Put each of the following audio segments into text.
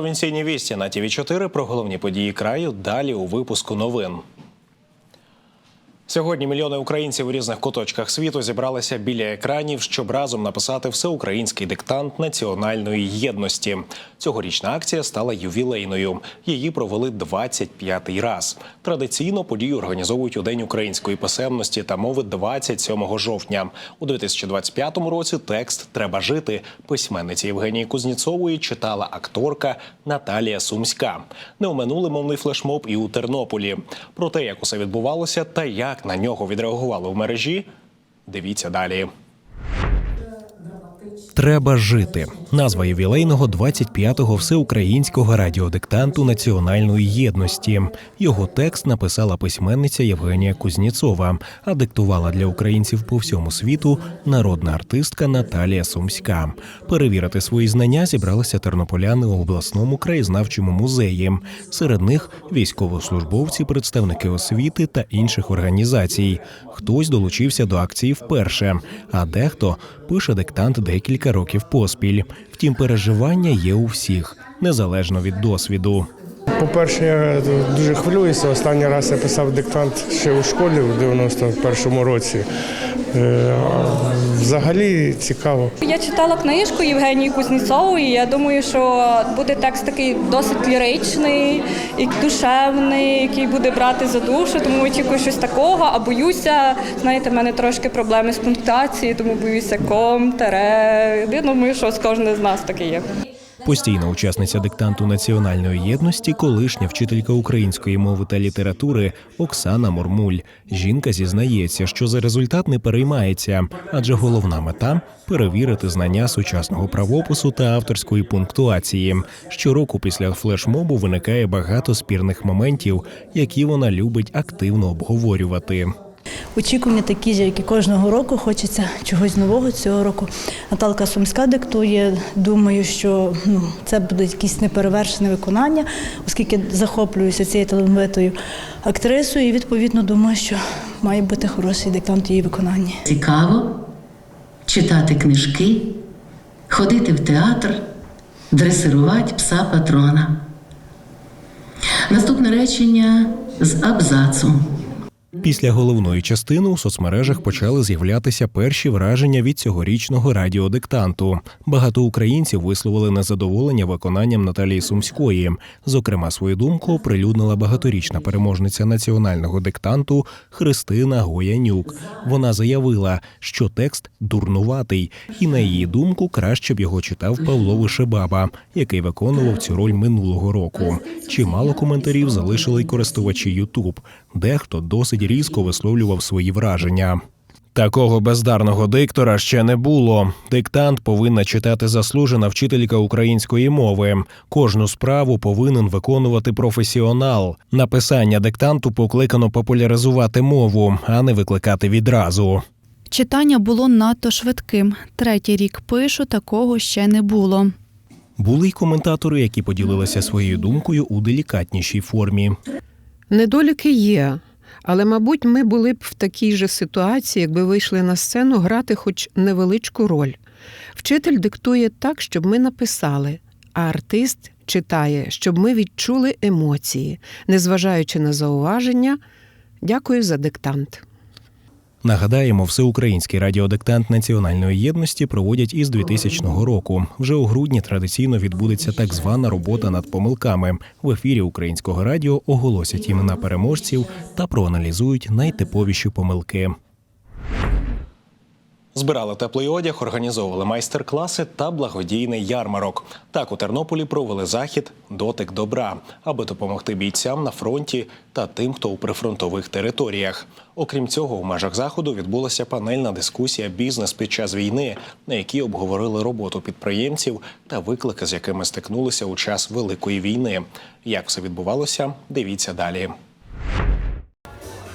Провінційні вісті на ТВ 4 про головні події краю. Далі у випуску новин. Сьогодні мільйони українців у різних куточках світу зібралися біля екранів, щоб разом написати всеукраїнський диктант національної єдності. Цьогорічна акція стала ювілейною. Її провели 25-й раз. Традиційно подію організовують у День української писемності та мови 27 жовтня. У 2025 році текст Треба жити письменниці Євгенії Кузніцової читала акторка Наталія Сумська. Не оминули мовний флешмоб і у Тернополі. Про те, як усе відбувалося та як на нього відреагували в мережі. Дивіться далі. Треба жити. Назва ювілейного 25-го всеукраїнського радіодиктанту національної єдності. Його текст написала письменниця Євгенія Кузніцова, а диктувала для українців по всьому світу народна артистка Наталія Сумська. Перевірити свої знання зібралися тернополяни у обласному краєзнавчому музеї. Серед них військовослужбовці, представники освіти та інших організацій. Хтось долучився до акції вперше, а дехто пише диктант декілька років поспіль. Втім, переживання є у всіх, незалежно від досвіду. По-перше, я дуже хвилююся. Останній раз я писав диктант ще у школі у 91-му році. Е, Взагалі цікаво. Я читала книжку Євгенії Кузніцової. Я думаю, що буде текст такий досить ліричний і душевний, який буде брати за душу, тому очікую щось такого. А боюся, знаєте, в мене трошки проблеми з пунктуацією, тому боюся ком, тере. Я думаю, що з кожним з нас таке є. Постійна учасниця диктанту національної єдності, колишня вчителька української мови та літератури Оксана Мурмуль. Жінка зізнається, що за результат не переймається, адже головна мета перевірити знання сучасного правопису та авторської пунктуації. Щороку після флешмобу виникає багато спірних моментів, які вона любить активно обговорювати. Очікування такі ж, як і кожного року. Хочеться чогось нового цього року. Наталка Сумська диктує. Думаю, що ну, це буде якесь неперевершене виконання, оскільки захоплююся цією талановитою актрисою, і відповідно думаю, що має бути хороший диктант її виконання. Цікаво читати книжки, ходити в театр, дресирувати пса патрона. Наступне речення з абзацу. Після головної частини у соцмережах почали з'являтися перші враження від цьогорічного радіодиктанту. Багато українців висловили незадоволення виконанням Наталії Сумської. Зокрема, свою думку оприлюднила багаторічна переможниця національного диктанту Христина Гоянюк. Вона заявила, що текст дурнуватий, і на її думку краще б його читав Павло Вишебаба, який виконував цю роль минулого року. Чимало коментарів залишили й користувачі Ютуб. Дехто досить різко висловлював свої враження. Такого бездарного диктора ще не було. Диктант повинна читати заслужена вчителька української мови. Кожну справу повинен виконувати професіонал. Написання диктанту покликано популяризувати мову, а не викликати відразу. Читання було надто швидким. Третій рік пишу, такого ще не було. Були й коментатори, які поділилися своєю думкою у делікатнішій формі. Недоліки є, але, мабуть, ми були б в такій же ситуації, якби вийшли на сцену грати хоч невеличку роль. Вчитель диктує так, щоб ми написали, а артист читає, щоб ми відчули емоції, незважаючи на зауваження. Дякую за диктант. Нагадаємо, всеукраїнський радіодиктант національної єдності проводять із 2000 року. Вже у грудні традиційно відбудеться так звана робота над помилками. В ефірі українського радіо оголосять імена переможців та проаналізують найтиповіші помилки. Збирали теплий одяг, організовували майстер-класи та благодійний ярмарок. Так у Тернополі провели захід Дотик добра, аби допомогти бійцям на фронті та тим, хто у прифронтових територіях. Окрім цього, у межах заходу відбулася панельна дискусія Бізнес під час війни, на якій обговорили роботу підприємців та виклики, з якими стикнулися у час великої війни. Як все відбувалося, дивіться далі.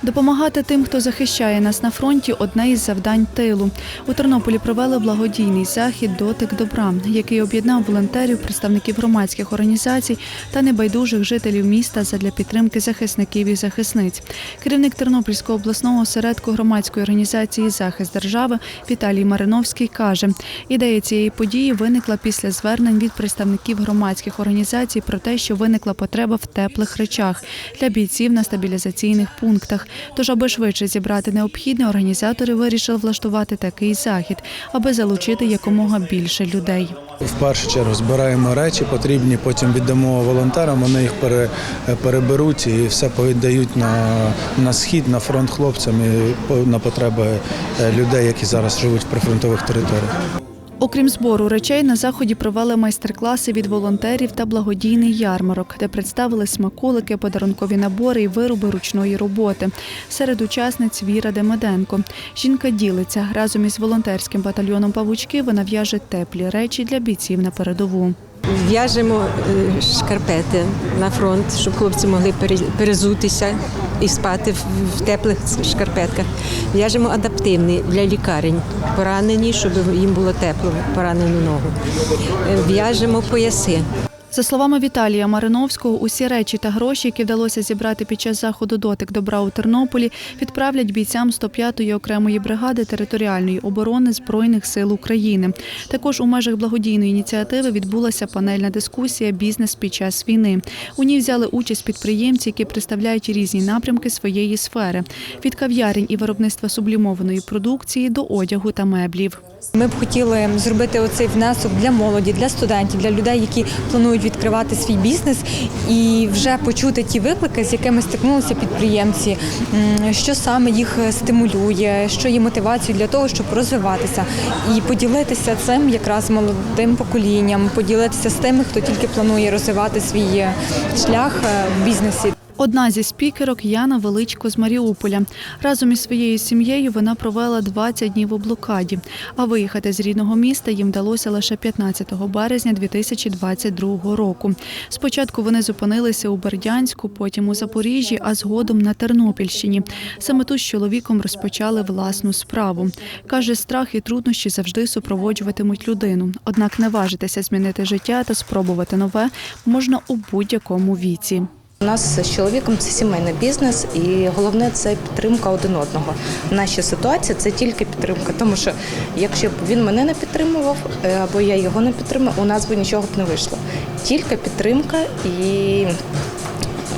Допомагати тим, хто захищає нас на фронті, одне із завдань тилу. У Тернополі провели благодійний захід Дотик добра, який об'єднав волонтерів, представників громадських організацій та небайдужих жителів міста задля підтримки захисників і захисниць. Керівник Тернопільського обласного осередку громадської організації Захист держави Віталій Мариновський каже, ідея цієї події виникла після звернень від представників громадських організацій про те, що виникла потреба в теплих речах для бійців на стабілізаційних пунктах. Тож, аби швидше зібрати необхідне, організатори вирішили влаштувати такий захід, аби залучити якомога більше людей. В першу чергу збираємо речі, потрібні, потім віддамо волонтерам, вони їх пере, переберуть і все повіддають на, на схід, на фронт хлопцям і на потреби е, людей, які зараз живуть в прифронтових територіях. Окрім збору речей, на заході провели майстер-класи від волонтерів та благодійний ярмарок, де представили смаколики, подарункові набори і вироби ручної роботи. Серед учасниць Віра Демеденко. Жінка ділиться разом із волонтерським батальйоном павучки. Вона в'яже теплі речі для бійців на передову. В'яжемо е, шкарпети на фронт, щоб хлопці могли пере- перезутися і спати в- теплих шкарпетках. В'яжемо адаптивні для лікарень, поранені, щоб їм було тепло, поранену ногу. Е, В'яжемо пояси. За словами Віталія Мариновського, усі речі та гроші, які вдалося зібрати під час заходу дотик добра у Тернополі, відправлять бійцям 105-ї окремої бригади територіальної оборони збройних сил України. Також у межах благодійної ініціативи відбулася панельна дискусія Бізнес під час війни. У ній взяли участь підприємці, які представляють різні напрямки своєї сфери від кав'ярень і виробництва сублімованої продукції до одягу та меблів. Ми б хотіли зробити оцей внесок для молоді, для студентів, для людей, які планують відкривати свій бізнес, і вже почути ті виклики, з якими стикнулися підприємці, що саме їх стимулює, що є мотивацією для того, щоб розвиватися, і поділитися цим якраз молодим поколінням, поділитися з тими, хто тільки планує розвивати свій е, шлях е, в бізнесі. Одна зі спікерок Яна Величко з Маріуполя. Разом із своєю сім'єю вона провела 20 днів у блокаді. А виїхати з рідного міста їм вдалося лише 15 березня 2022 року. Спочатку вони зупинилися у Бердянську, потім у Запоріжжі, а згодом на Тернопільщині. Саме тут з чоловіком розпочали власну справу. Каже, страх і труднощі завжди супроводжуватимуть людину. Однак не важитися змінити життя та спробувати нове можна у будь-якому віці. У нас з чоловіком це сімейний бізнес, і головне це підтримка один одного. Наша ситуація це тільки підтримка, тому що якщо б він мене не підтримував е, або я його не підтримав, у нас би нічого б не вийшло. Тільки підтримка і,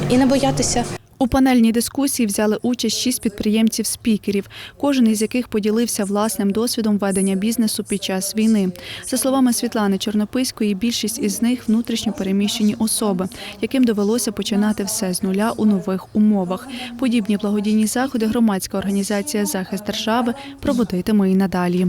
і не боятися. У панельній дискусії взяли участь шість підприємців-спікерів, кожен із яких поділився власним досвідом ведення бізнесу під час війни. За словами Світлани Чорнописької, більшість із них внутрішньо переміщені особи, яким довелося починати все з нуля у нових умовах. Подібні благодійні заходи громадська організація Захист держави проводитиме і надалі.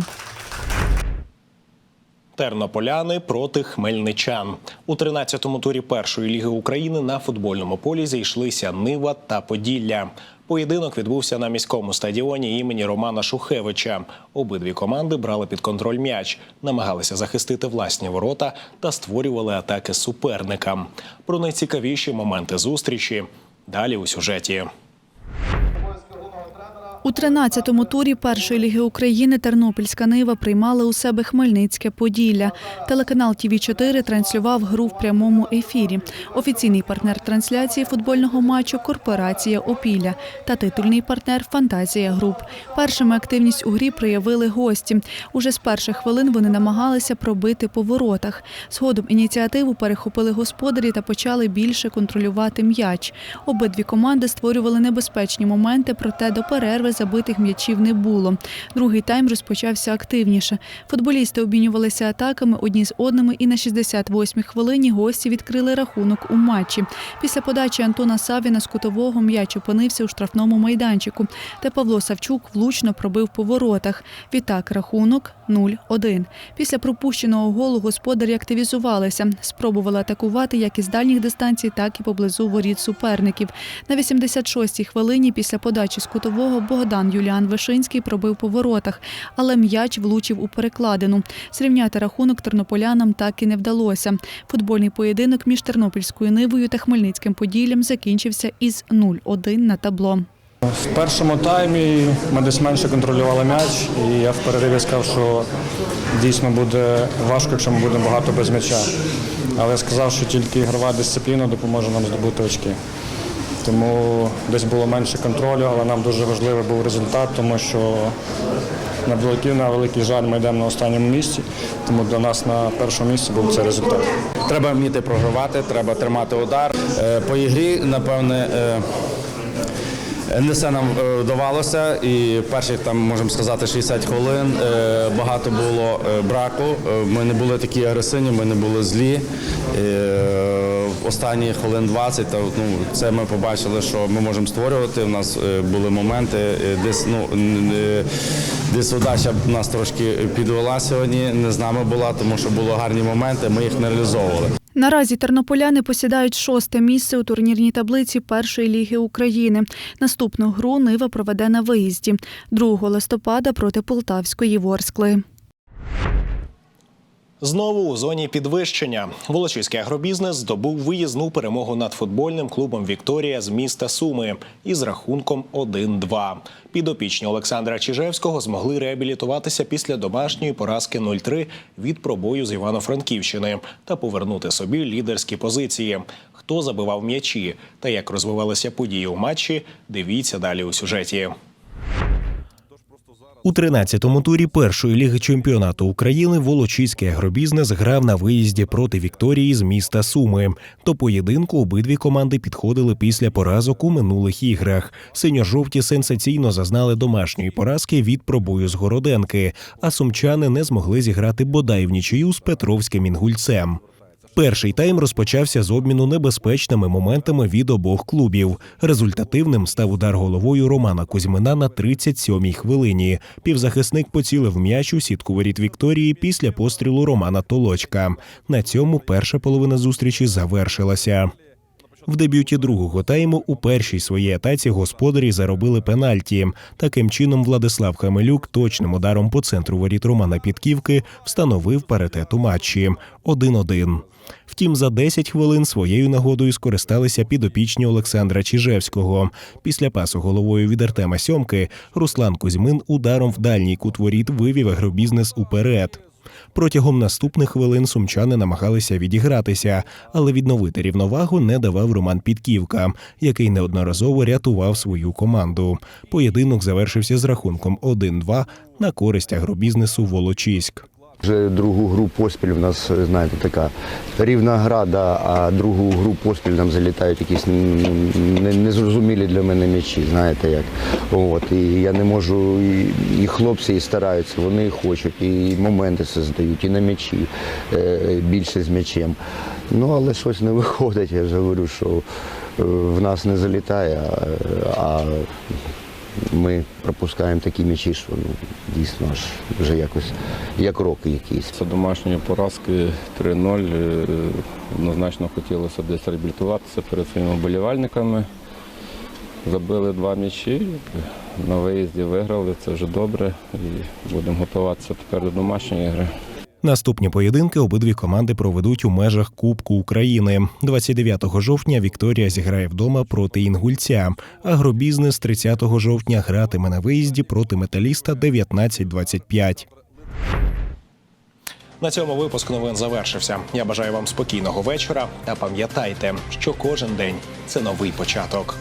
Тернополяни проти хмельничан у 13-му турі першої ліги України на футбольному полі зійшлися Нива та Поділля. Поєдинок відбувся на міському стадіоні імені Романа Шухевича. Обидві команди брали під контроль м'яч, намагалися захистити власні ворота та створювали атаки суперникам. Про найцікавіші моменти зустрічі далі у сюжеті. У 13-му турі першої ліги України Тернопільська Нива приймала у себе Хмельницьке Поділля. Телеканал ТВ 4 транслював гру в прямому ефірі. Офіційний партнер трансляції футбольного матчу корпорація Опілля та титульний партнер Фантазія Груп. Першими активність у грі проявили гості. Уже з перших хвилин вони намагалися пробити по воротах. Згодом ініціативу перехопили господарі та почали більше контролювати м'яч. Обидві команди створювали небезпечні моменти, проте до перерви забитих м'ячів не було. Другий тайм розпочався активніше. Футболісти обмінювалися атаками одні з одними, і на 68-й хвилині гості відкрили рахунок у матчі. Після подачі Антона Савіна з кутового м'яч опинився у штрафному майданчику, та Павло Савчук влучно пробив по воротах. Відтак рахунок 0-1. Після пропущеного голу господарі активізувалися, спробували атакувати як із дальніх дистанцій, так і поблизу воріт суперників. На 86-й хвилині після подачі з кутового Богдан Юліан Вишинський пробив по воротах, але м'яч влучив у перекладину. Зрівняти рахунок тернополянам так і не вдалося. Футбольний поєдинок між Тернопільською Нивою та Хмельницьким Поділлям закінчився із 0-1 на табло. В першому таймі ми десь менше контролювали м'яч, і я в перериві сказав, що дійсно буде важко, якщо ми будемо багато без м'яча. Але я сказав, що тільки ігрова дисципліна допоможе нам здобути очки. Тому десь було менше контролю, але нам дуже важливий був результат, тому що на великий, на великий жаль ми йдемо на останньому місці, тому для нас на першому місці був цей результат. Треба вміти програвати, треба тримати удар. Е, По ігрі, напевне, е, не все нам е, вдавалося. І перших там можемо сказати 60 хвилин багато було браку. Ми не були такі агресивні, ми не були злі. Останні хвилин 20, та, ну, це ми побачили, що ми можемо створювати. У нас е, були моменти, е, десь ну е, десь удача нас трошки підвела сьогодні. Не з нами була, тому що були гарні моменти. Ми їх не реалізовували. Наразі тернополяни посідають шосте місце у турнірній таблиці першої ліги України. Наступну гру Нива проведе на виїзді 2 листопада проти Полтавської Ворскли. Знову у зоні підвищення Волочиський агробізнес здобув виїзну перемогу над футбольним клубом Вікторія з міста Суми із рахунком 1-2. Підопічні Олександра Чижевського змогли реабілітуватися після домашньої поразки 0-3 від пробою з Івано-Франківщини та повернути собі лідерські позиції. Хто забивав м'ячі та як розвивалися події у матчі? Дивіться далі у сюжеті. У 13-му турі першої ліги чемпіонату України Волочиський агробізнес грав на виїзді проти Вікторії з міста Суми. До поєдинку обидві команди підходили після поразок у минулих іграх. Синьо-жовті сенсаційно зазнали домашньої поразки від пробою з Городенки, а сумчани не змогли зіграти бодай в нічию з Петровським інгульцем. Перший тайм розпочався з обміну небезпечними моментами від обох клубів. Результативним став удар головою Романа Кузьмина на 37-й хвилині. Півзахисник поцілив м'яч у сітку воріт Вікторії після пострілу Романа Толочка. На цьому перша половина зустрічі завершилася. В дебюті другого тайму у першій своїй атаці господарі заробили пенальті. Таким чином, Владислав Хамелюк точним ударом по центру воріт Романа Підківки встановив паритет у матчі 1-1. Втім, за 10 хвилин своєю нагодою скористалися підопічні Олександра Чижевського. Після пасу головою від Артема Сьомки Руслан Кузьмин ударом в дальній кут воріт вивів агробізнес уперед. Протягом наступних хвилин сумчани намагалися відігратися, але відновити рівновагу не давав Роман Підківка, який неодноразово рятував свою команду. Поєдинок завершився з рахунком 1-2 на користь агробізнесу Волочиськ. Вже другу гру поспіль в нас, знаєте, така рівна гра, да, а другу гру поспіль нам залітають якісь незрозумілі для мене м'ячі, знаєте як. От, і я не можу, і, і хлопці і стараються, вони хочуть, і моменти создають, і на м'ячі е, більше з м'ячем. Ну, але щось не виходить, я ж говорю, що е, в нас не залітає, а, а ми пропускаємо такі м'ячі, що ну, дійсно аж вже якось як роки якісь. Це домашньої поразки 3-0. Е, Однозначно хотілося десь реабілітуватися перед своїми вболівальниками. Забили два м'ячі, на виїзді виграли, це вже добре. І будемо готуватися тепер до домашньої гри. Наступні поєдинки обидві команди проведуть у межах Кубку України. 29 жовтня Вікторія зіграє вдома проти інгульця. Агробізнес 30 жовтня гратиме на виїзді проти металіста 19-25. На цьому випуск новин завершився. Я бажаю вам спокійного вечора та пам'ятайте, що кожен день це новий початок.